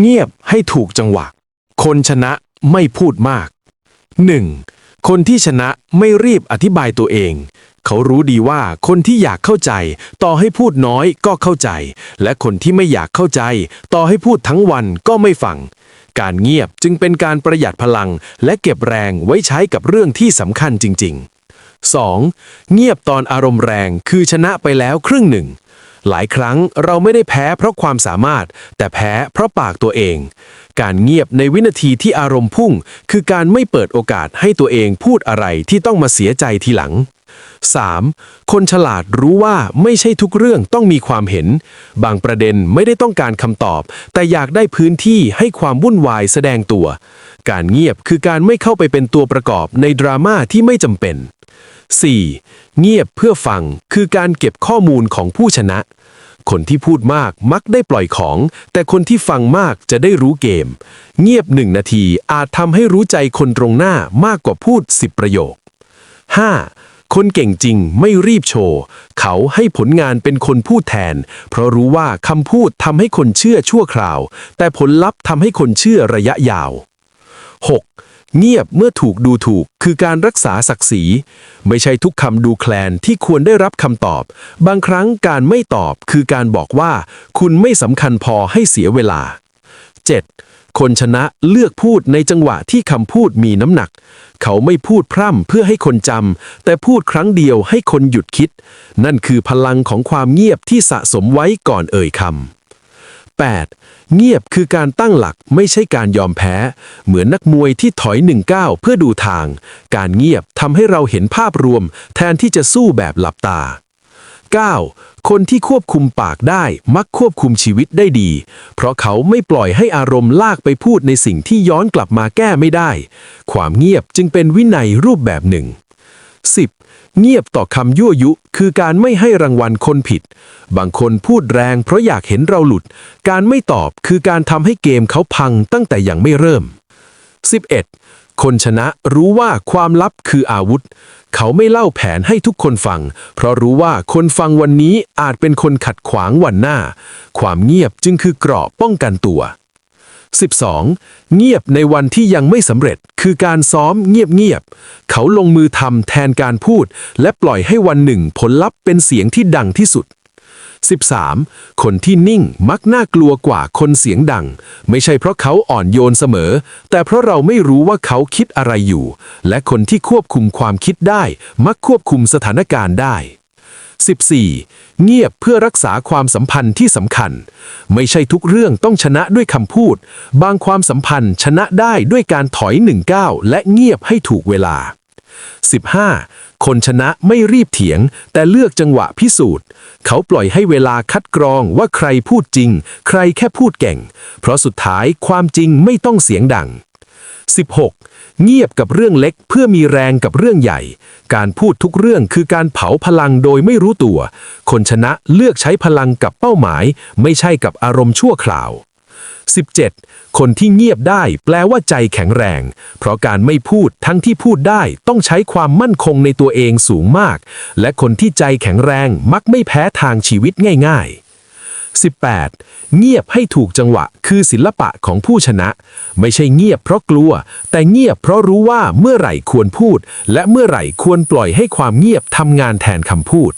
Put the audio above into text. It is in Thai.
เงียบให้ถูกจังหวะ คนชนะไม่พูดมาก 1. คนที่ชนะไม่รีบอธิบายตัวเอง เขารู้ดีว่าคนที่อยากเข้าใจ ต่อให้พูดน้อยก็เข้าใจ และคนที่ไม่อยากเข้าใจ ต่อให้พูดทั้งวันก็ไม่ฟัง การเงียบจึงเป็นการประหยัดพลัง และเก็บแรงไว้ใช้กับเรื่องที่สำคัญจริง ๆ 2. เงียบตอนอารมณ์แรงคือชนะไปแล้วครึ่งหนึ่ง หลายครั้งเราไม่ได้แพ้เพราะความสามารถ แต่แพ้เพราะปากตัวเอง การเงียบในวินาทีที่อารมณ์พุ่ง คือการไม่เปิดโอกาสให้ตัวเองพูดอะไรที่ต้องมาเสียใจทีหลัง 3. คนฉลาดรู้ว่าไม่ใช่ทุกเรื่องต้องมีความเห็น บางประเด็นไม่ได้ต้องการคำตอบ แต่อยากได้พื้นที่ให้ความวุ่นวายแสดงตัว การเงียบคือการไม่เข้าไปเป็นตัวประกอบในดราม่าที่ไม่จำเป็น 4. เงียบเพื่อฟังคือการเก็บข้อมูลของผู้ชนะ คนที่พูดมากมักได้ปล่อยของ แต่คนที่ฟังมากจะได้รู้เกม เงียบหนึ่งนาทีอาจทำให้รู้ใจคนตรงหน้ามากกว่าพูด 10 ประโยค 5. คนเก่งจริงไม่รีบโชว์ เขาให้ผลงานเป็นคนพูดแทน เพราะรู้ว่าคำพูดทำให้คนเชื่อชั่วคราว แต่ผลลัพธ์ทำให้คนเชื่อระยะยาว 6. เงียบเมื่อถูกดูถูกคือการรักษาศักดิ์ศรี ไม่ใช่ทุกคำดูแคลนที่ควรได้รับคำตอบ บางครั้งการไม่ตอบคือการบอกว่า คุณไม่สำคัญพอให้เสียเวลา 7. คนชนะเลือกพูดในจังหวะที่คำพูดมีน้ำหนัก เขาไม่พูดพร่ำเพื่อให้คนจำแต่พูดครั้งเดียวให้คนหยุดคิด นั่นคือพลังของความเงียบที่สะสมไว้ก่อนเอ่ยคำ 8. เงียบคือการตั้งหลักไม่ใช่การยอมแพ้ เหมือนนักมวยที่ถอยหนึ่งก้าวเพื่อดูทาง การเงียบทำให้เราเห็นภาพรวม แทนที่จะสู้แบบหลับตา 9. คนที่ควบคุมปากได้มักควบคุมชีวิตได้ดี เพราะเขาไม่ปล่อยให้อารมณ์ลากไปพูดในสิ่งที่ย้อนกลับมาแก้ไม่ได้ ความเงียบจึงเป็นวินัยรูปแบบหนึ่ง 10. เงียบต่อคำยั่วยุคือการไม่ให้รางวัลคนผิด บางคนพูดแรงเพราะอยากเห็นเราหลุด การไม่ตอบคือการทำให้เกมเขาพังตั้งแต่ยังไม่เริ่ม 11. คนชนะรู้ว่าความลับคืออาวุธ เขาไม่เล่าแผนให้ทุกคนฟัง เพราะรู้ว่าคนฟังวันนี้อาจเป็นคนขัดขวางวันหน้า ความเงียบจึงคือเกราะป้องกันตัว 12. เงียบในวันที่ยังไม่สำเร็จ คือการซ้อมเงียบๆ เขาลงมือทำแทนการพูด และปล่อยให้วันหนึ่งผลลัพธ์เป็นเสียงที่ดังที่สุด 13. คนที่นิ่งมักน่ากลัวกว่าคนเสียงดัง ไม่ใช่เพราะเขาอ่อนโยนเสมอ แต่เพราะเราไม่รู้ว่าเขาคิดอะไรอยู่ และคนที่ควบคุมความคิดได้ มักควบคุมสถานการณ์ได้ 14. เงียบเพื่อรักษาความสัมพันธ์ที่สำคัญ ไม่ใช่ทุกเรื่องต้องชนะด้วยคำพูด บางความสัมพันธ์ชนะได้ด้วยการถอยหนึ่งก้าวและเงียบให้ถูกเวลา 15. คนชนะไม่รีบเถียง แต่เลือกจังหวะพิสูจน์ เขาปล่อยให้เวลาคัดกรองว่าใครพูดจริง ใครแค่พูดเก่ง เพราะสุดท้ายความจริงไม่ต้องเสียงดัง 16. เงียบกับเรื่องเล็กเพื่อมีแรงกับเรื่องใหญ่ การพูดทุกเรื่องคือการเผาพลังโดยไม่รู้ตัว คนชนะเลือกใช้พลังกับเป้าหมาย ไม่ใช่กับอารมณ์ชั่วคราว 17. คนที่เงียบได้แปลว่าใจแข็งแรง เพราะการไม่พูดทั้งที่พูดได้ต้องใช้ความมั่นคงในตัวเองสูงมาก และคนที่ใจแข็งแรงมักไม่แพ้ทางชีวิตง่าย ๆ 18. เงียบให้ถูกจังหวะคือศิลปะของผู้ชนะ ไม่ใช่เงียบเพราะกลัว แต่เงียบเพราะรู้ว่าเมื่อไหร่ควรพูด และเมื่อไหร่ควรปล่อยให้ความเงียบทำงานแทนคำพูด